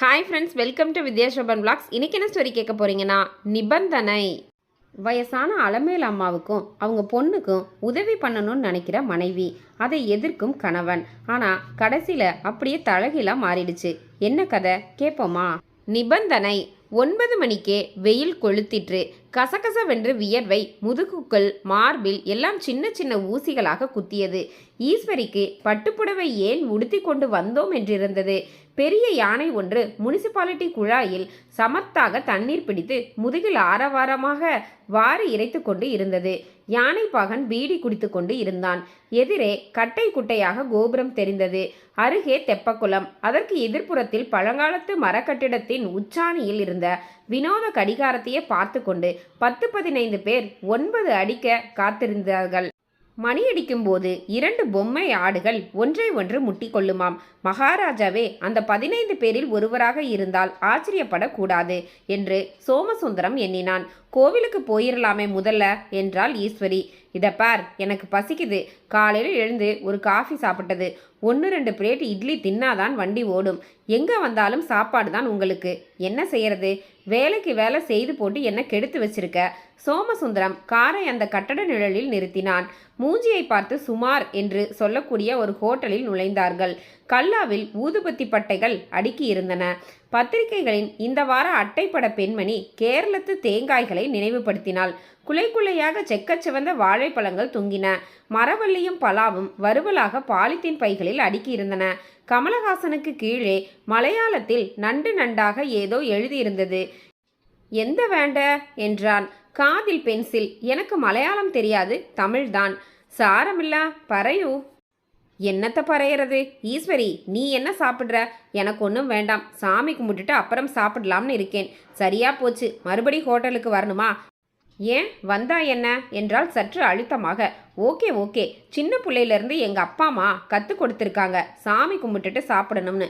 Hi friends welcome to Vidyashobhan blogs இன்றைக்கி என்ன story கேட்க போகிறீங்கன்னா நிபந்தனை. வயசான அலமேல் அம்மாவுக்கும் அவங்க பொண்ணுக்கும் உதவி பண்ணணும்னு நினைக்கிற மனைவி. அதை எதிர்க்கும் கணவன். ஆனால் கடைசியில் அப்படியே தழகிலாம் மாறிடுச்சு. என்ன கதை? கேட்போமா நிபந்தனை. ஒன்பது மணிக்கே வெயில் கொளுத்திற்று. கசகசவென்று வியர்வை முதுகுக்குள் மார்பில் எல்லாம் சின்ன சின்ன ஊசிகளாக குத்தியது. ஈஸ்வரிக்கு பட்டுப்புடவை ஏன் உடுத்தி கொண்டு வந்தோம் என்றிருந்தது. பெரிய யானை ஒன்று முனிசிபாலிட்டி குழாயில் சமத்தாக தண்ணீர் பிடித்து முதுகில் ஆரவாரமாக வாரி இறைத்து கொண்டு இருந்தது. யானை பாகன் பீடி குடித்து கொண்டு இருந்தான். எதிரே கட்டை குட்டையாக கோபுரம் தெரிந்தது. அருகே தெப்பக்குளம். அதற்கு எதிர்ப்புறத்தில் பழங்காலத்து மரக்கட்டிடத்தின் உச்சாணியில் இருந்த வினோத கடிகாரத்தையே பார்த்து கொண்டு பத்து பதினைந்து பேர் ஒன்பது அடிக்க காத்திருந்தார்கள். மணியடிக்கும் போது இரண்டு பொம்மை ஆடுகள் ஒன்றை ஒன்று முட்டிக்கொள்ளுமாம். மகாராஜாவே அந்த பதினைந்து பேரில் ஒருவராக இருந்தால் ஆச்சரியப்படக்கூடாது என்று சோமசுந்தரம் எண்ணினான். கோவிலுக்கு போயிடலாமே முதல்ல என்றாள் ஈஸ்வரி. இதை பார் எனக்கு பசிக்குது. காலையில் எழுந்து ஒரு காஃபி சாப்பிட்டது. ஒன்று ரெண்டு பிளேட் இட்லி தின்னாதான் வண்டி ஓடும். எங்கே வந்தாலும் சாப்பாடு தான் உங்களுக்கு. என்ன செய்யறது? வேலைக்கு வேலை செய்து போட்டு என்ன கெடுத்து வச்சிருக்க? சோமசுந்தரம் காரை அந்த கட்டட நிழலில் நிறுத்தினான். மூஞ்சியை பார்த்து சுமார் என்று சொல்லக்கூடிய ஒரு ஹோட்டலில் நுழைந்தார்கள். கல்லாவில் ஊதுபத்தி பட்டைகள் அடுக்கியிருந்தன பத்திரிகைகளின் இந்த வார அட்டைப்பட பெண்மணி கேரளத்து தேங்காய்களை நினைவுபடுத்தினாள். குலை குலையாக செக்கச்சிவந்த வாழைப்பழங்கள் தொங்கின. மரவள்ளியும் பலாவும் வறுவலாக பாலித்தீன் பைகளில் அடுக்கியிருந்தன கமலஹாசனுக்கு கீழே மலையாளத்தில் நண்டு நண்டாக ஏதோ எழுதியிருந்தது. எந்த வேண்ட என்றான். காதில் பென்சில். எனக்கு மலையாளம் தெரியாது. தமிழ்தான். சாரமில்லா. பறையூ. என்னத்தை பறையிறது? ஈஸ்வரி நீ என்ன சாப்பிட்ற? எனக்கு ஒன்றும் வேண்டாம். சாமி கும்பிட்டுட்டு அப்புறம் சாப்பிடலாம்னு இருக்கேன். சரியா போச்சு. மறுபடி ஹோட்டலுக்கு வரணுமா? ஏன்? வந்தா என்ன? என்றால் சற்று அழுத்தமாக. Okay okay. சின்ன பிள்ளையிலேருந்து எங்கள் அப்பா அம்மா கற்றுக் கொடுத்துருக்காங்க. சாமி கும்பிட்டுட்டு சாப்பிடணும்னு.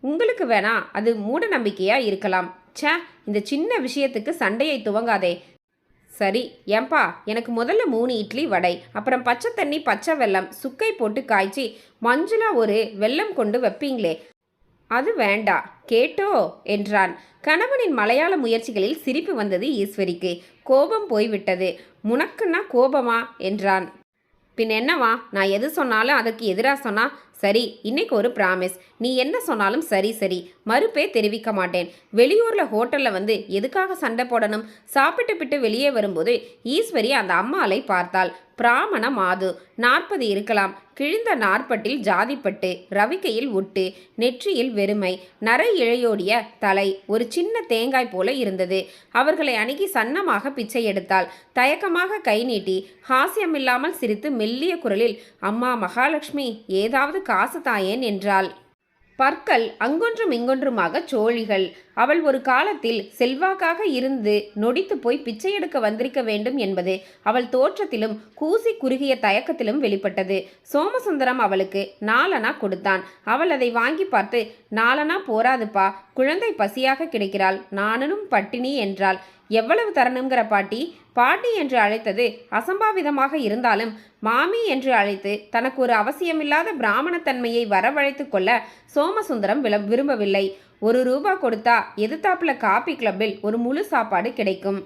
உங்களுக்கு வேணா அது மூட நம்பிக்கையாக இருக்கலாம். ச்சே இந்த சின்ன விஷயத்துக்கு சண்டையை துவங்காதே. சரி ஏன்பா எனக்கு முதல்ல மூணு இட்லி வடை அப்புறம் பச்சை தண்ணி பச்சை வெல்லம் சுக்கை போட்டு காய்ச்சி மஞ்சுளா ஒரு வெல்லம் கொண்டு வைப்பீங்களே. அது வேண்டா கேட்டோ என்றான். கணவனின் மலையாள முயற்சிகளில் சிரிப்பு வந்தது ஈஸ்வரிக்கு. கோபம் போய்விட்டது. முனக்குன்னா கோபமா? என்றான். பின் என்னவா? நான் எது சொன்னாலும் அதற்கு எதிராக சொன்னால் சரி இன்னைக்கு ஒரு ப்ராமிஸ் நீ என்ன சொன்னாலும் சரி சரி. மறுப்பே தெரிவிக்க மாட்டேன். வெளியூரில் ஹோட்டலில் வந்து எதுக்காக சண்டை போடணும்? சாப்பிட்டு விட்டு வெளியே வரும்போது ஈஸ்வரி அந்த அம்மாளை பார்த்தாள். பிராமணம் மாது நாற்பது இருக்கலாம். கிழிந்த நாற்பட்டில் ஜாதிப்பட்டு ரவிக்கையில் ஒட்டு நெற்றியில் வெறுமை நரை இழையோடிய தலை ஒரு சின்ன தேங்காய் போல இருந்தது. அவர்களை அணுகி சன்னமாக பிச்சை எடுத்தாள். தயக்கமாக கை நீட்டி ஹாஸ்யமில்லாமல் சிரித்து மெல்லிய குரலில் அம்மா மகாலட்சுமி ஏதாவது காசு தாயேன் என்றாள். பற்கள் அங்கொன்றும் இங்கொன்றுமாக சோழிகள். அவள் ஒரு காலத்தில் செல்வாக்காக இருந்து நொடித்து போய் பிச்சை எடுக்க வந்திருக்க வேண்டும் என்பது அவள் தோற்றத்திலும் கூசி குறுகிய தயக்கத்திலும் வெளிப்பட்டது. சோமசுந்தரம் அவளுக்கு நாலனா கொடுத்தான். அவள் அதை வாங்கி பார்த்து நாலனா போராதுப்பா குழந்தை பசியாக கிடைக்கிறாள் நானும் பட்டினி என்றாள். எவ்வளவு தரணுங்கிற பாட்டி? பாட்டி என்று அழைத்தது அசம்பாவிதமாக இருந்தாலும் மாமி என்று அழைத்து தனக்கு ஒரு அவசியமில்லாத பிராமணத்தன்மையை வரவழைத்து கொள்ள சோமசுந்தரம் விரும்பவில்லை. ஒரு ரூபா கொடுத்தா எதிர்த்தாப்புல காபி கிளப்பில் ஒரு முழு சாப்பாடு கிடைக்கும்.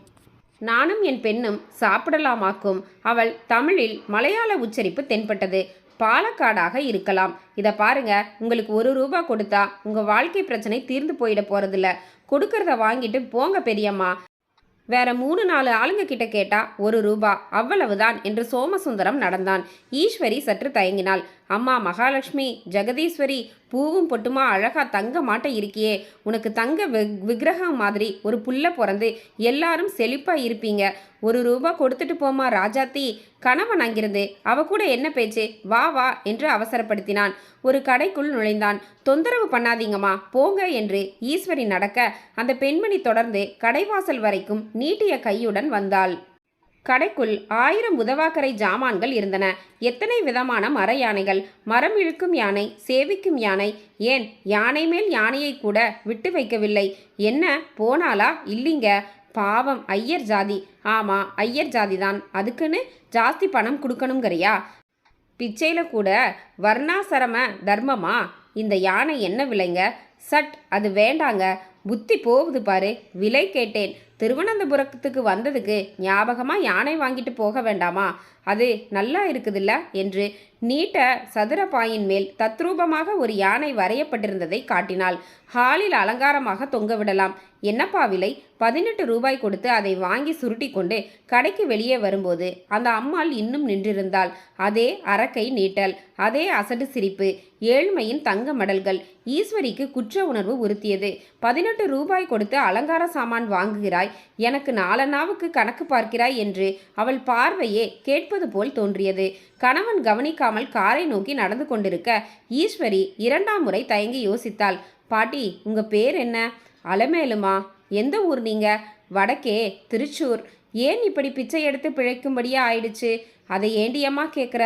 நானும் என் பெண்ணும் சாப்பிடலாமாக்கும். அவள் தமிழில் மலையாள உச்சரிப்பு தென்பட்டது. பாலக்காடாக இருக்கலாம். இதை பாருங்க உங்களுக்கு ஒரு ரூபா கொடுத்தா உங்க வாழ்க்கை பிரச்சனை தீர்ந்து போயிட போறதில்ல. கொடுக்கறத வாங்கிட்டு போங்க பெரியம்மா. வேற மூணு நாலு ஆளுங்க கிட்ட கேட்டா ஒரு ரூபா அவ்வளவுதான் என்று சோமசுந்தரம் நடந்தான். ஈஸ்வரி சற்று தயங்கினாள். அம்மா மகாலட்சுமி ஜெகதீஸ்வரி பூவும் பொட்டுமா அழகா தங்க மாட்ட இருக்கியே. உனக்கு தங்க விக்கிரகம் மாதிரி ஒரு புள்ள பிறந்து எல்லாரும் செழிப்பாக இருப்பீங்க. ஒரு ரூபா கொடுத்துட்டு போமா ராஜாத்தி. கணவன் அங்கிருந்து அவ கூட என்ன பேச்சு? வா வா என்று அவசரப்படுத்தினான். ஒரு கடைக்குள் நுழைந்தான். தொந்தரவு பண்ணாதீங்கம்மா போங்க என்று ஈஸ்வரி நடக்க அந்த பெண்மணி தொடர்ந்து கடைவாசல் வரைக்கும் நீட்டிய கையுடன் வந்தாள். கடைக்குள் ஆயிரம் உதவாக்கரை ஜாமான்கள் இருந்தன. எத்தனை விதமான மர யானைகள்? மரம் இழுக்கும் யானை சேவிக்கும் யானை. ஏன்? யானை மேல் யானையை கூட விட்டு வைக்கவில்லை. என்ன? போனாலா இல்லைங்க. பாவம் ஐயர் ஜாதி. ஆமா ஐயர் ஜாதி தான் அதுக்குன்னு ஜாஸ்தி பணம் கொடுக்கணுங்கிறியா? பிச்சையில் கூட வர்ணாசரம தர்மமா? இந்த யானை என்ன விலைங்க? சட் அது வேண்டாங்க. புத்தி போகுது பாரு விலை கேட்டேன். திருவனந்தபுரத்துக்கு வந்ததுக்கு ஞாபகமாக யானை வாங்கிட்டு போக வேண்டாமா? அது நல்லா இருக்குதுல்ல? என்று நீட்ட சதுர பாயின் மேல் தத்ரூபமாக ஒரு யானை வரையப்பட்டிருந்ததை காட்டினாள். ஹாலில் அலங்காரமாக தொங்க விடலாம். என்னப்பா விலை? பதினெட்டு ரூபாய் கொடுத்து அதை வாங்கி சுருட்டி கொண்டு கடைக்கு வெளியே வரும்போது அந்த அம்மாள் இன்னும் நின்றிருந்தாள். அதே அரக்கை நீட்டல் அதே அசடு சிரிப்பு ஏழ்மையின் தங்க மடல்கள். ஈஸ்வரிக்கு குற்ற உணர்வு உறுத்தியது. பதினெட்டு ரூபாய் கொடுத்து அலங்கார சாமான் வாங்குகிறாய். எனக்கு நாலனாவுக்கு கணக்கு பார்க்கிறாய் என்று அவள் பார்வையே கேட்பது போல் தோன்றியது. கணவன் கவனிக்காமல் காரை நோக்கி நடந்து கொண்டிருக்க ஈஸ்வரி இரண்டாம் முறை தயங்கி யோசித்தாள். பாட்டி உங்க பேர் என்ன? அலமேலுமா எந்த ஊர் நீங்க? வடக்கே திருச்சூர். ஏன் இப்படி பிச்சை எடுத்து பிழைக்கும்படியா ஆயிடுச்சு? அதை ஏண்டியம்மா கேட்குற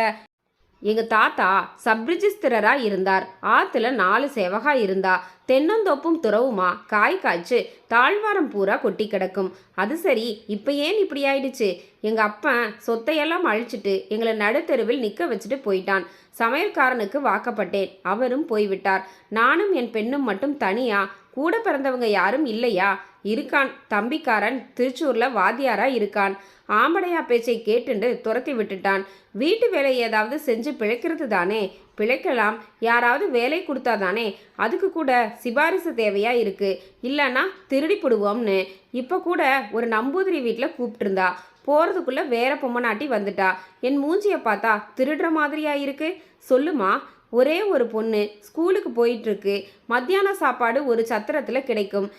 எங்கள் தாத்தா சப்ரிஜிஸ்திரராக இருந்தார். ஆற்றுல நாலு சேவகா இருந்தா. தென்னந்தோப்பும் துறவுமா? காய் காய்ச்சு தாழ்வாரம் பூரா கொட்டி கிடக்கும். அது சரி இப்போ ஏன் இப்படி ஆயிடுச்சு? எங்கள் அப்பன் சொத்தையெல்லாம் அழிச்சிட்டு எங்களை நடுத்தெருவில் நிற்க வச்சுட்டு போயிட்டான். சமையல்காரனுக்கு வாக்கப்பட்டேன். அவரும் போய்விட்டார். நானும் என் பெண்ணும் மட்டும் தனியாக கூட பிறந்தவங்க யாரும் இல்லையா? இருக்கான். தம்பிக்காரன் திருச்சூரில் வாத்தியாரா இருக்கான். ஆம்படையா பேச்சை கேட்டுண்டு துரத்தி விட்டுட்டான். வீட்டு வேலை ஏதாவது செஞ்சு பிழைக்கிறது தானே? பிழைக்கலாம். யாராவது வேலை கொடுத்தா தானே? அதுக்கு கூட சிபாரிசு தேவையா இருக்கு. இல்லைன்னா திருடி போடுவோம்னு இப்போ கூட ஒரு நம்பூதிரி வீட்டில் கூப்பிட்டுருந்தா. போகிறதுக்குள்ளே வேற பொம்மநாட்டி வந்துட்டா. என் மூஞ்சியை பார்த்தா திருடுற மாதிரியா இருக்கு? சொல்லுமா? ஒரே ஒரு பொண்ணு ஸ்கூலுக்கு போயிட்டுருக்கு. மத்தியான சாப்பாடு ஒரு சத்திரத்தில் கிடைக்கும்.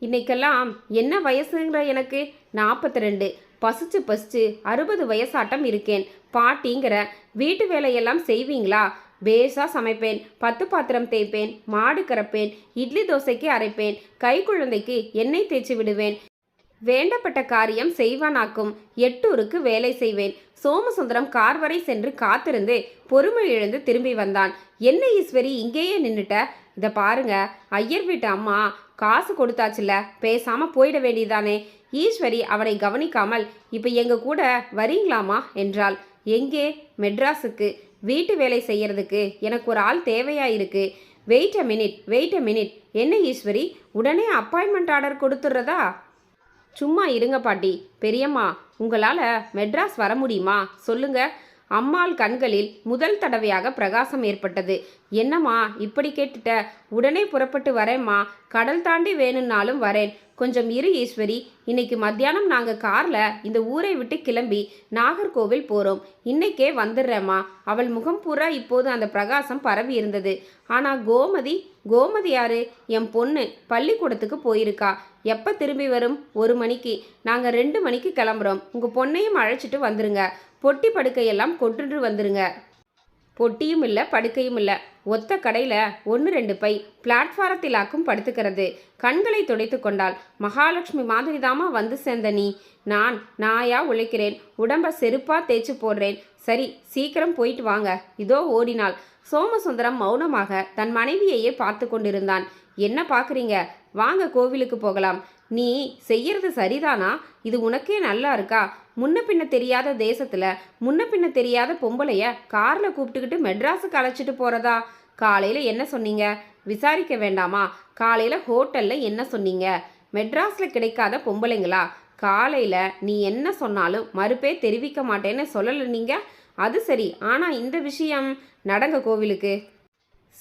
இன்னைக்கெல்லாம் என்ன வயசுங்கிற எனக்கு? நாற்பத்தி ரெண்டு பசிச்சு பசிச்சு அறுபது வயசாட்டம் இருக்கேன். பாட்டிங்கிற வீட்டு வேலையெல்லாம் செய்வீங்களா? பேஸாக சமைப்பேன். பத்து பாத்திரம் தேய்ப்பேன். மாடு கறப்பேன். இட்லி தோசைக்கு அரைப்பேன். கை குழந்தைக்கு எண்ணெய் தேய்ச்சி விடுவேன். வேண்டப்பட்ட காரியம் செய்வானாக்கும். எட்டூருக்கு வேலை செய்வேன். சோமசுந்தரம் கார் வரை சென்று காத்திருந்து பொறுமை இழந்து திரும்பி வந்தான். என்ன ஈஸ்வரி இங்கேயே நின்றுட்ட இதை பாருங்க ஐயர் வீட்டு அம்மா காசு கொடுத்தாச்சுல பேசாம போயிட வேண்டியதானே ஈஸ்வரி அவனை கவனிக்காமல் இப்போ எங்க கூட வரீங்களாமா என்றாள். எங்கே? மெட்ராஸுக்கு. வீட்டு வேலை செய்யறதுக்கு. எனக்கு ஒரு ஆள் தேவையா இருக்கு. Wait a minute wait a minute. என்ன ஈஸ்வரி உடனே அப்பாயின்மெண்ட் ஆர்டர் கொடுத்துட்றதா? சும்மா இருங்க பாட்டி. பெரியம்மா உங்களால் மெட்ராஸ் வர முடியுமா? சொல்லுங்க. அம்மாள் கண்களில் முதல் தடவையாக பிரகாசம் ஏற்பட்டது. என்னம்மா இப்படி கேட்டுட்ட? உடனே புறப்பட்டு வரேம்மா. கடல் தாண்டி வேணும்னாலும் வரேன். கொஞ்சம் இரு ஈஸ்வரி. இன்னைக்கு மத்தியானம் நாங்கள் காரில் இந்த ஊரை விட்டு கிளம்பி நாகர்கோவில் போகிறோம் இன்னைக்கே வந்துடுறேம்மா. அவள் முகம் பூரா இப்போது அந்த பிரகாசம் பரவி இருந்தது. ஆனால் கோமதி கோமதி யாரு? என் பொண்ணு. பள்ளிக்கூடத்துக்கு போயிருக்கா. எப்போ திரும்பி வரும்? ஒரு மணிக்கு. நாங்கள் ரெண்டு மணிக்கு கிளம்புறோம். உங்கள் பொண்ணையும் அழைச்சிட்டு வந்துருங்க. பொட்டி படுக்கையெல்லாம் கொட்டுட்டு வந்துருங்க. பொட்டியும் இல்லை படுக்கையும் இல்லை. ஒத்த கடையில் ஒன்று ரெண்டு பை. பிளாட்ஃபாரத்திலாக்கும் படுத்துக்கிறது. கண்களை துடைத்து கொண்டாள் மகாலட்சுமி மாதிரி தாமா வந்து சேர்ந்த நீ. நான் நாயா உழைக்கிறேன். உடம்ப செருப்பாக தேய்ச்சி போடுறேன். சரி சீக்கிரம் போயிட்டு வாங்க. இதோ ஓடினாள். சோமசுந்தரம் மௌனமாக தன் மனைவியையே பார்த்து கொண்டிருந்தான். என்ன பார்க்குறீங்க வாங்க கோவிலுக்கு போகலாம். நீ செய்யறது சரிதானா? இது உனக்கே நல்லா இருக்கா? முன்ன பின்ன தெரியாத தேசத்தில் முன்ன பின்ன தெரியாத பொம்பளைய காரில் கூப்பிட்டுக்கிட்டு மெட்ராஸுக்கு அழைச்சிட்டு போகிறதா காலையில் என்ன சொன்னீங்க? விசாரிக்க வேண்டாமா? காலையில் ஹோட்டலில் என்ன சொன்னீங்க? மெட்ராஸில் கிடைக்காத பொம்பளைங்களா? காலையில் நீ என்ன சொன்னாலும் மறுப்பே தெரிவிக்க மாட்டேன்னு சொல்லலை நீங்கள் அது சரி. ஆனால் இந்த விஷயம் நடங்க கோவிலுக்கு.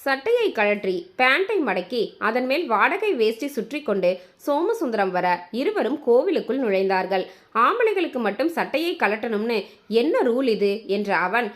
சட்டையை கழற்றி பேண்டை மடக்கி அதன் மேல் வாடகை வேஷ்டி சுற்றி கொண்டு சோமசுந்தரம் வர இருவரும் கோவிலுக்குள் நுழைந்தார்கள். ஆம்பளைகளுக்கு மட்டும் சட்டையை கழட்டணும்னு என்ன ரூல் இது? என்ற அவன்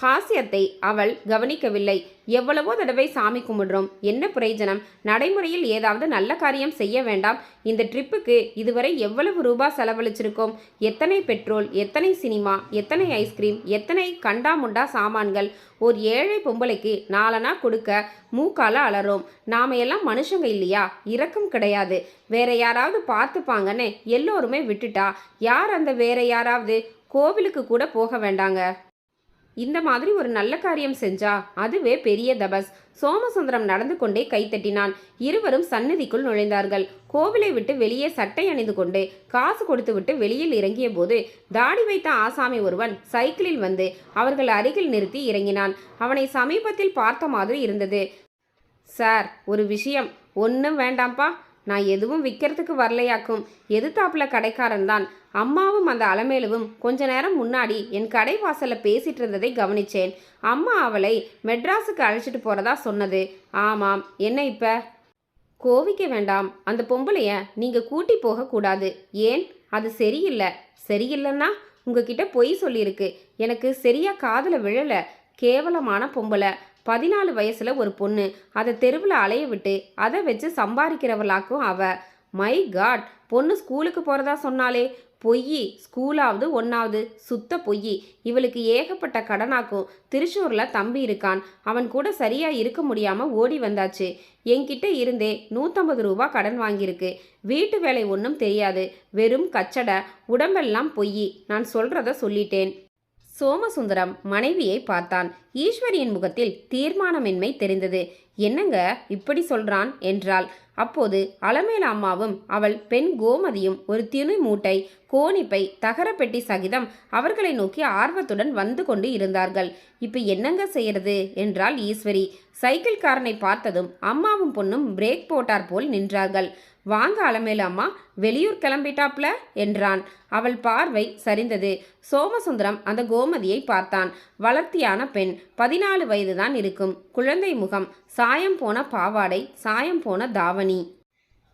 ஹாஸ்யத்தை அவள் கவனிக்கவில்லை. எவ்வளவோ தடவை சாமி கும்பிடுறோம். என்ன பிரயோஜனம்? நடைமுறையில் ஏதாவது நல்ல காரியம் செய்ய வேண்டாம். இந்த ட்ரிப்புக்கு இதுவரை எவ்வளவு ரூபா செலவழிச்சிருக்கோம்? எத்தனை பெட்ரோல் எத்தனை சினிமா எத்தனை ஐஸ்கிரீம் எத்தனை கண்டாமுண்டா சாமான்கள்? ஒரு ஏழை பொம்பளைக்கு நாலனா கொடுக்க மூக்கால அலறோம். நாம எல்லாம் மனுஷங்க இல்லையா? இரக்கம் கிடையாது. வேற யாராவது பார்த்துப்பாங்கன்னு எல்லோருமே விட்டுட்டா? யார் அந்த வேற யாராவது? கோவிலுக்கு கூட போக வேண்டாங்க. இந்த மாதிரி ஒரு நல்ல காரியம் செஞ்சா அதுவே பெரிய தபஸ். சோமசுந்தரம் நடந்து கொண்டே கைத்தட்டினான். இருவரும் சந்நிதிக்குள் நுழைந்தார்கள். கோவிலை விட்டு வெளியே சட்டை அணிந்து கொண்டு காசு கொடுத்து விட்டு வெளியில் இறங்கிய போது தாடி வைத்த ஆசாமி ஒருவன் சைக்கிளில் வந்து அவர்கள் அருகில் நிறுத்தி இறங்கினான். அவனை சமீபத்தில் பார்த்த மாதிரி இருந்தது. சார் ஒரு விஷயம். ஒன்றும் வேண்டாம்ப்பா. நான் எதுவும் விற்கிறதுக்கு வரலையாக்கும். எதிர்த்தாப்புல கடைக்காரன் தான். அம்மாவும் அந்த அலமேலுவும் கொஞ்ச நேரம் முன்னாடி என் கடை வாசலில் பேசிட்டு இருந்ததை கவனிச்சேன். அம்மா அவளை மெட்ராஸுக்கு அழைச்சிட்டு போகிறதா சொன்னது. ஆமாம் என்ன இப்போ? கோவிக்க வேண்டாம். அந்த பொம்பளைய நீங்கள் கூட்டி போகக்கூடாது ஏன்? அது சரியில்லை. சரியில்லைன்னா உங்ககிட்ட பொய் சொல்லியிருக்கு. எனக்கு சரியாக காதில் விழல. கேவலமான பொம்பளை. பதினாலு வயசுல ஒரு பொண்ணு. அதை தெருவில் அலைய விட்டு அதை வச்சு சம்பாதிக்கிறவளாக்கும் அவ. மை காட் பொண்ணு ஸ்கூலுக்கு போகிறதா சொன்னாலே பொய் ஸ்கூலாவது ஒன்றாவது சுத்த பொய் இவளுக்கு ஏகப்பட்ட கடனாக்கும் திருச்சூரில் தம்பி இருக்கான். அவன் கூட சரியாக இருக்க முடியாமல் ஓடி வந்தாச்சு. என்கிட்ட இருந்தே நூற்றம்பது ரூபா கடன் வாங்கியிருக்கு. வீட்டு வேலை ஒன்றும் தெரியாது. வெறும் கச்சடை உடம்பெல்லாம் பொய் நான் சொல்கிறத சொல்லிட்டேன். சோமசுந்தரம் மனைவியை பார்த்தான். ஈஸ்வரியின் முகத்தில் தீர்மானமின்மை தெரிந்தது. என்னங்க இப்படி சொல்றான்? என்றாள். அப்போது அலமேல அம்மாவும் அவள் பெண் கோமதியும் ஒரு திணு மூட்டை கோணிப்பை தகரப்பெட்டி சகிதம் அவர்களை நோக்கி ஆர்வத்துடன் வந்து கொண்டு இருந்தார்கள். இப்ப என்னங்க செய்யறது? என்றாள் ஈஸ்வரி. சைக்கிள்காரனை பார்த்ததும் அம்மாவும் பொண்ணும் பிரேக் போட்டார் போல் நின்றார்கள். வாங்க அலமேலு அம்மா வெளியூர் கிளம்பிட்டாப்ல என்றான். அவள் பார்வை சரிந்தது. சோமசுந்தரம் அந்த கோமதியை பார்த்தான். வளர்த்தியான பெண் பதினாலு வயதுதான் இருக்கும். குழந்தை முகம் சாயம் போன பாவாடை சாயம் போன தாவணி.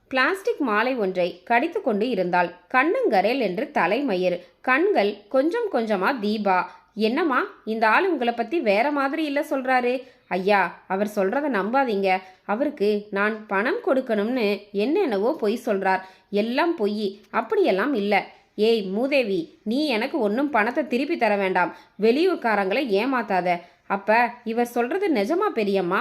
பிளாஸ்டிக் மாலை ஒன்றை கடித்து கொண்டு இருந்தாள். கண்ணுங்கரேல் என்று தலைமயிர். கண்கள் கொஞ்சம் கொஞ்சமா தீபா. என்னம்மா இந்த ஆள் உங்களை பற்றி வேற மாதிரி இல்லை சொல்கிறாரு ஐயா அவர் சொல்கிறத நம்பாதீங்க. அவருக்கு நான் பணம் கொடுக்கணும்னு என்னென்னவோ பொய் சொல்கிறார் எல்லாம் பொய் அப்படியெல்லாம் இல்லை. ஏய் மூதேவி நீ எனக்கு ஒன்றும் பணத்தை திருப்பி தர வேண்டாம். வெளியூர்காரங்களை ஏமாத்தாத. அப்ப இவர் சொல்றது நிஜமா பெரியம்மா?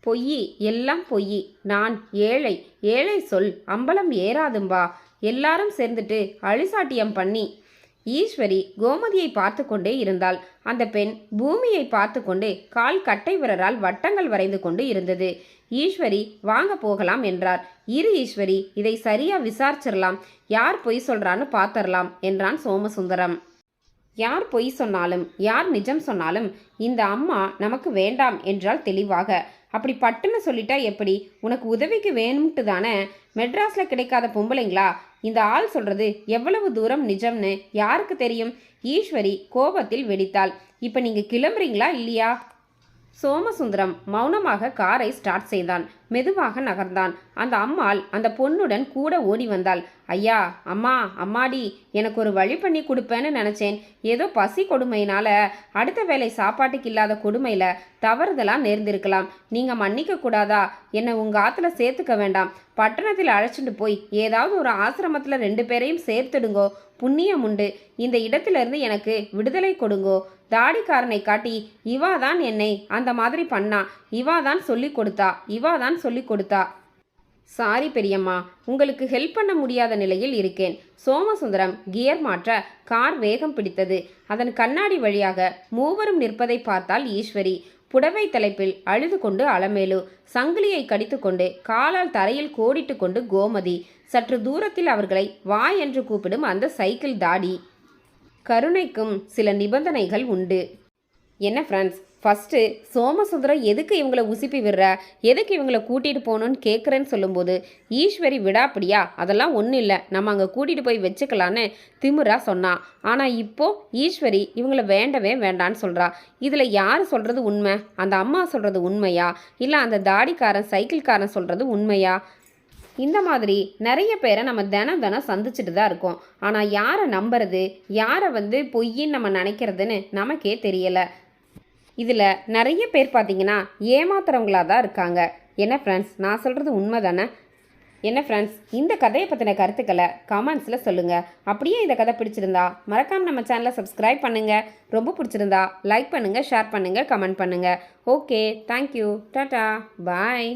பொய் எல்லாம் பொய். நான் ஏழை. ஏழை சொல் அம்பலம் ஏறாதும்பா. எல்லாரும் சேர்ந்துட்டு அழிசாட்டியம் பண்ணி. ஈஸ்வரி கோமதியை பார்த்து கொண்டே இருந்தாள். அந்த பெண் பூமியை பார்த்து கொண்டு கால் கட்டை விரலால் வட்டங்கள் வரைந்து கொண்டு இருந்தது. ஈஸ்வரி வாங்க போகலாம் என்றார். இரு ஈஸ்வரி இதை சரியா விசாரிச்சிடலாம் யார் பொய் சொல்றான்னு பார்த்தரலாம் என்றான் சோமசுந்தரம். யார் பொய் சொன்னாலும் யார் நிஜம் சொன்னாலும் இந்த அம்மா நமக்கு வேண்டாம் என்றால் தெளிவாக. அப்படி பட்டுன்னு சொல்லிட்டா எப்படி? உனக்கு உதவிக்கு வேணும்ட்டு தானே? மெட்ராஸில் கிடைக்காத பொம்பளைங்களா? இந்த ஆள் சொல்றது எவ்வளவு தூரம் நிஜம்னு யாருக்கு தெரியும்? ஈஸ்வரி கோபத்தில் வெடித்தாள். இப்போ நீங்க கிளம்புறீங்களா இல்லையா? சோமசுந்தரம் மௌனமாக காரை ஸ்டார்ட் செய்தான். மெதுவாக நகர்ந்தான். அந்த அம்மாள் அந்த பொண்ணுடன் கூட ஓடி வந்தாள். ஐயா அம்மா அம்மாடி எனக்கு ஒரு வழி பண்ணி கொடுப்பேன்னு நினச்சேன். ஏதோ பசி கொடுமையினால அடுத்த வேலை சாப்பாட்டுக்கு இல்லாத கொடுமையில் தவறுதலாக நேர்ந்திருக்கலாம். நீங்கள் மன்னிக்க கூடாதா? என்னை உங்கள் ஆற்றுல சேர்த்துக்க வேண்டாம். பட்டணத்தில் அழைச்சிட்டு போய் ஏதாவது ஒரு ஆசிரமத்தில் ரெண்டு பேரையும் சேர்த்துடுங்கோ. புண்ணியம் உண்டு. இந்த இடத்திலிருந்து எனக்கு விடுதலை கொடுங்கோ. தாடிக்காரனை காட்டி இவா தான் என்னை அந்த மாதிரி பண்ணா. இவா தான் சொல்லி கொடுத்தா. இவா தான் சொல்லி கொடுத்தா. சாரி பெரியம்மா உங்களுக்கு ஹெல்ப் பண்ண முடியாத நிலையில் இருக்கேன். சோமசுந்தரம் கியர் மாற்ற கார் வேகம் பிடித்தது. அதன் கண்ணாடி வழியாக மூவரும் நிற்பதை பார்த்தால் ஈஸ்வரி. புடவை தலைப்பில் அழுது கொண்டு அலமேலு. சங்கிலியை கடித்துக்கொண்டு காலால் தரையில் கோடிட்டு கொண்டு கோமதி. சற்று தூரத்தில் அவர்களை வா என்று கூப்பிடும் அந்த சைக்கிள் தாடி. கருணைக்கும் சில நிபந்தனைகள் உண்டு. என்ன ஃப்ரெண்ட்ஸ் ஃபஸ்ட்டு சோமசுந்தரம் எதுக்கு இவங்களை உசுப்பி விடுற? எதுக்கு இவங்களை கூட்டிகிட்டு போகணுன்னு கேட்குறேன்னு சொல்லும்போது ஈஸ்வரி விடாப்படியா அதெல்லாம் ஒன்றும் இல்லை. நம்ம அங்கே கூட்டிகிட்டு போய் வச்சுக்கலான்னு திமுறா சொன்னான் ஆனால் இப்போது ஈஸ்வரி இவங்கள வேண்டவே வேண்டான்னு சொல்கிறா இதில் யார் சொல்கிறது உண்மை? அந்த அம்மா சொல்கிறது உண்மையா? இல்லை அந்த தாடிக்காரன் சைக்கிள்காரன் சொல்கிறது உண்மையா? இந்த மாதிரி நிறைய பேரை நம்ம தினம் தினம் சந்திச்சுட்டு தான் இருக்கோம். ஆனால் யாரை நம்புறது? யாரை வந்து பொய்ன்னு நம்ம நினைக்கிறதுன்னு நமக்கே தெரியலை. இதில் நிறைய பேர் பார்த்தீங்கன்னா ஏமாத்துறவங்களாக தான் இருக்காங்க. என்ன ஃப்ரெண்ட்ஸ் நான் சொல்கிறது உண்மை தானே என்ன ஃப்ரெண்ட்ஸ் இந்த கதையை பற்றின கருத்துக்களை கமெண்ட்ஸில் சொல்லுங்கள் அப்படியே இந்த கதை பிடிச்சிருந்தா மறக்காமல் நம்ம சேனலை சப்ஸ்கிரைப் பண்ணுங்கள் ரொம்ப பிடிச்சிருந்தா லைக் பண்ணுங்கள் ஷேர் பண்ணுங்கள் கமெண்ட் பண்ணுங்கள் ஓகே தேங்க்யூ டாட்டா பாய்